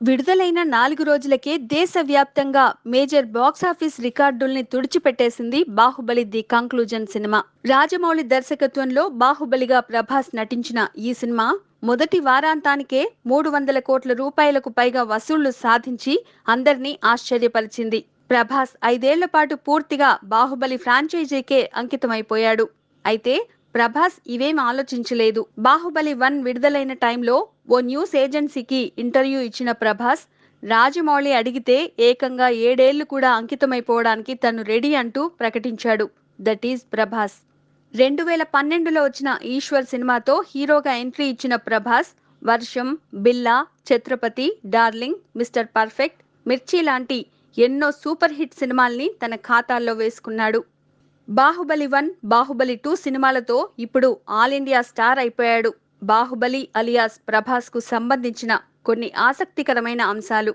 విడుదలైన నాలుగు రోజులకే దేశవ్యాప్తంగా మేజర్ బాక్సాఫీస్ రికార్డుల్ని తుడిచిపెట్టేసింది Baahubali the conclusion cinema. Rajamouli దర్శకత్వంలో బాహుబలిగా ప్రభాస్ నటించిన ఈ సినిమా మొదటి వారాంతానికే మూడు వందల కోట్ల రూపాయలకు పైగా వసూళ్ళు సాధించి అందరినీ ఆశ్చర్యపరిచింది. ప్రభాస్ ఐదేళ్ళ పాటు పూర్తిగా బాహుబలి ఫ్రాంచైజీకే అంకితమైపోయాడు. అయితే ప్రభాస్ ఇవేం ఆలోచించలేదు. బాహుబలి వన్ విడుదలైన టైంలో ఓ న్యూస్ ఏజెన్సీకి ఇంటర్వ్యూ ఇచ్చిన ప్రభాస్ రాజమౌళి అడిగితే ఏకంగా ఏడేళ్ళు కూడా అంకితమైపోవడానికి తను రెడీ అంటూ ప్రకటించాడు. That is Prabhas. రెండు వేల పన్నెండులో వచ్చిన ఈశ్వర్ సినిమాతో హీరోగా ఎంట్రీ ఇచ్చిన ప్రభాస్ వర్షం బిల్లా ఛత్రపతి డార్లింగ్ మిస్టర్ పర్ఫెక్ట్ మిర్చి లాంటి ఎన్నో సూపర్ హిట్ సినిమాల్ని తన ఖాతాల్లో వేసుకున్నాడు. బాహుబలి వన్ బాహుబలి టూ సినిమాలతో ఇప్పుడు ఆల్ ఇండియా స్టార్ అయిపోయాడు. బాహుబలి అలియాస్ ప్రభాస్కు సంబంధించిన కొన్ని ఆసక్తికరమైన అంశాలు.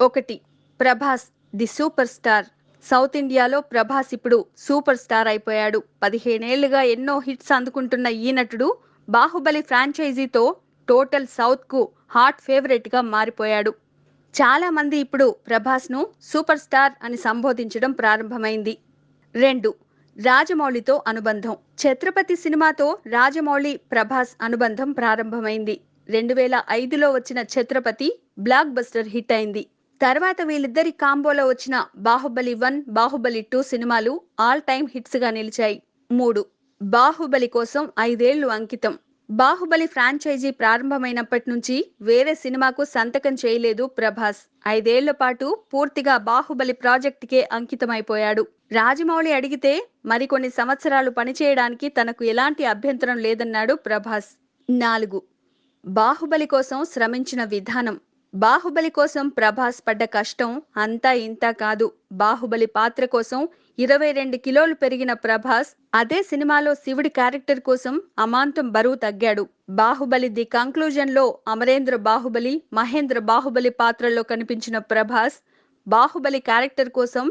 ఒకటి Prabhas the super star. South ఇండియాలో ప్రభాస్ ఇప్పుడు సూపర్ స్టార్ అయిపోయాడు. పదిహేనేళ్ళుగా ఎన్నో హిట్స్ అందుకుంటున్న ఈ నటుడు బాహుబలి ఫ్రాంచైజీతో టోటల్ సౌత్కు హాట్ ఫేవరెట్గా మారిపోయాడు. చాలా మంది ఇప్పుడు ప్రభాస్ను సూపర్ స్టార్ అని సంబోధించడం ప్రారంభమైంది. రెండు రాజమౌళితో అనుబంధం. ఛత్రపతి సినిమాతో రాజమౌళి ప్రభాస్ అనుబంధం ప్రారంభమైంది. రెండు వేల ఐదులో వచ్చిన ఛత్రపతి బ్లాక్ బస్టర్ హిట్ అయింది. తర్వాత వీళ్ళిద్దరి కాంబోలో వచ్చిన బాహుబలి వన్ బాహుబలి టూ సినిమాలు ఆల్ టైమ్ హిట్స్గా నిలిచాయి. మూడు బాహుబలి కోసం ఐదేళ్ళు అంకితం. బాహుబలి ఫ్రాంచైజీ ప్రారంభమైనప్పటి నుంచి వేరే సినిమాకు సంతకం చేయలేదు ప్రభాస్. ఐదేళ్ళ పాటు పూర్తిగా బాహుబలి ప్రాజెక్టుకే అంకితమైపోయాడు. రాజమౌళి అడిగితే మరికొన్ని సంవత్సరాలు పనిచేయడానికి తనకు ఎలాంటి అభ్యంతరం లేదన్నాడు ప్రభాస్. నాలుగు. బాహుబలి కోసం శ్రమించిన విధానం. బాహుబలి కోసం ప్రభాస్ పడ్డ కష్టం అంతా ఇంతా కాదు. బాహుబలి పాత్ర కోసం ఇరవై రెండు కిలోలు పెరిగిన ప్రభాస్ అదే సినిమాలో శివుడి క్యారెక్టర్ కోసం అమాంతం బరువు తగ్గాడు. బాహుబలి ది కంక్లూజన్లో అమరేంద్ర బాహుబలి మహేంద్ర బాహుబలి పాత్రల్లో కనిపించిన ప్రభాస్ బాహుబలి క్యారెక్టర్ కోసం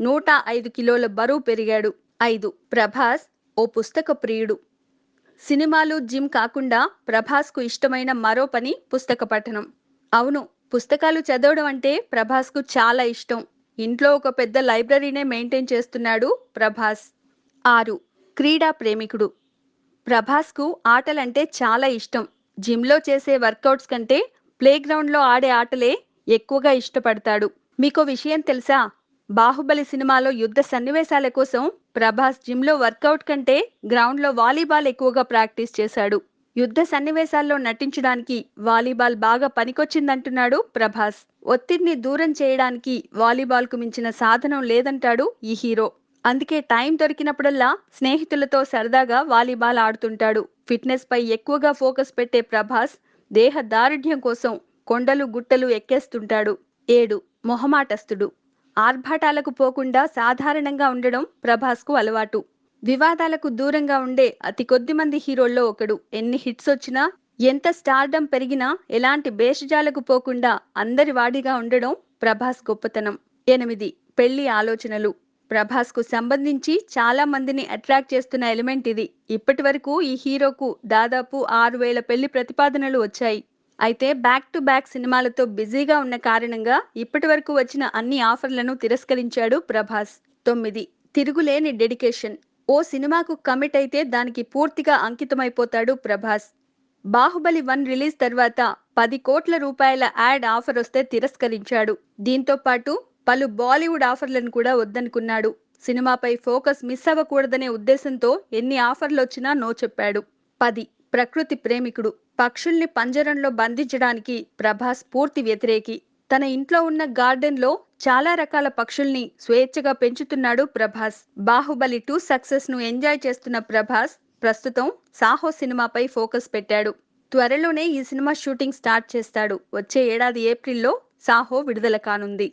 నూట ఐదు కిలోల బరువు పెరిగాడు. ఐదు. ప్రభాస్ ఓ పుస్తక ప్రియుడు. సినిమాలు జిమ్ కాకుండా ప్రభాస్కు ఇష్టమైన మరో పని పుస్తక పఠనం. అవును పుస్తకాలు చదవడం అంటే ప్రభాస్కు చాలా ఇష్టం. ఇంట్లో ఒక పెద్ద లైబ్రరీనే మెయింటైన్ చేస్తున్నాడు ప్రభాస్. ఆరు. క్రీడా ప్రేమికుడు. ప్రభాస్కు ఆటలంటే చాలా ఇష్టం. జిమ్లో చేసే వర్కౌట్స్ కంటే ప్లేగ్రౌండ్లో ఆడే ఆటలే ఎక్కువగా ఇష్టపడతాడు. మీకు విషయం తెలుసా? బాహుబలి సినిమాలో యుద్ధ సన్నివేశాల కోసం ప్రభాస్ జిమ్లో వర్కౌట్ కంటే గ్రౌండ్లో వాలీబాల్ ఎక్కువగా ప్రాక్టీస్ చేశాడు. యుద్ధ సన్నివేశాల్లో నటించడానికి వాలీబాల్ బాగా పనికొచ్చిందంటున్నాడు ప్రభాస్. ఒత్తిడిని దూరం చేయడానికి వాలీబాల్కు మించిన సాధనం లేదంటాడు ఈ హీరో. అందుకే టైం దొరికినప్పుడల్లా స్నేహితులతో సరదాగా వాలీబాల్ ఆడుతుంటాడు. ఫిట్నెస్ పై ఎక్కువగా ఫోకస్ పెట్టే ప్రభాస్ దేహ దారుఢ్యం కోసం కొండలు గుట్టలు ఎక్కేస్తుంటాడు. ఏడు మొహమాటస్తుడు ఆర్భాటాలకు పోకుండా సాధారణంగా ఉండడం ప్రభాస్కు అలవాటు. వివాదాలకు దూరంగా ఉండే అతి కొద్ది మంది హీరోల్లో ఒకడు. ఎన్ని హిట్స్ వచ్చినా ఎంత స్టార్డమ్ పెరిగినా ఎలాంటి భేషజాలకు పోకుండా అందరి వాడిగా ఉండడం ప్రభాస్ గొప్పతనం. ఎనిమిది పెళ్ళి ఆలోచనలు. ప్రభాస్కు సంబంధించి చాలా మందిని అట్రాక్ట్ చేస్తున్న ఎలిమెంట్ ఇది. ఇప్పటి వరకు ఈ హీరోకు దాదాపు ఆరు వేల పెళ్ళి ప్రతిపాదనలు వచ్చాయి. అయితే బ్యాక్ టు బ్యాక్ సినిమాలతో బిజీగా ఉన్న కారణంగా ఇప్పటి వరకు వచ్చిన అన్ని ఆఫర్లను తిరస్కరించాడు ప్రభాస్. తొమ్మిది తిరుగులేని డెడికేషన్. ఓ సినిమాకు కమిట్ అయితే దానికి పూర్తిగా అంకితమైపోతాడు ప్రభాస్. బాహుబలి వన్ రిలీజ్ తర్వాత పది కోట్ల రూపాయల యాడ్ ఆఫర్ వస్తే తిరస్కరించాడు. దీంతో పాటు పలు బాలీవుడ్ ఆఫర్లను కూడా వద్దనుకున్నాడు. సినిమాపై ఫోకస్ మిస్ అవ్వకూడదనే ఉద్దేశంతో ఎన్ని ఆఫర్లు వచ్చినా నో చెప్పాడు. పది ప్రకృతి ప్రేమికుడు. పక్షుల్ని పంజరంలో బంధించడానికి ప్రభాస్ పూర్తి వ్యతిరేకి. తన ఇంట్లో ఉన్న గార్డెన్లో చాలా రకాల పక్షుల్ని స్వేచ్ఛగా పెంచుతున్నాడు ప్రభాస్. బాహుబలి టూ సక్సెస్ను ఎంజాయ్ చేస్తున్న ప్రభాస్ ప్రస్తుతం సాహో సినిమాపై ఫోకస్ పెట్టాడు. త్వరలోనే ఈ సినిమా షూటింగ్ స్టార్ట్ చేస్తాడు. వచ్చే ఏడాది ఏప్రిల్లో సాహో విడుదల కానుంది.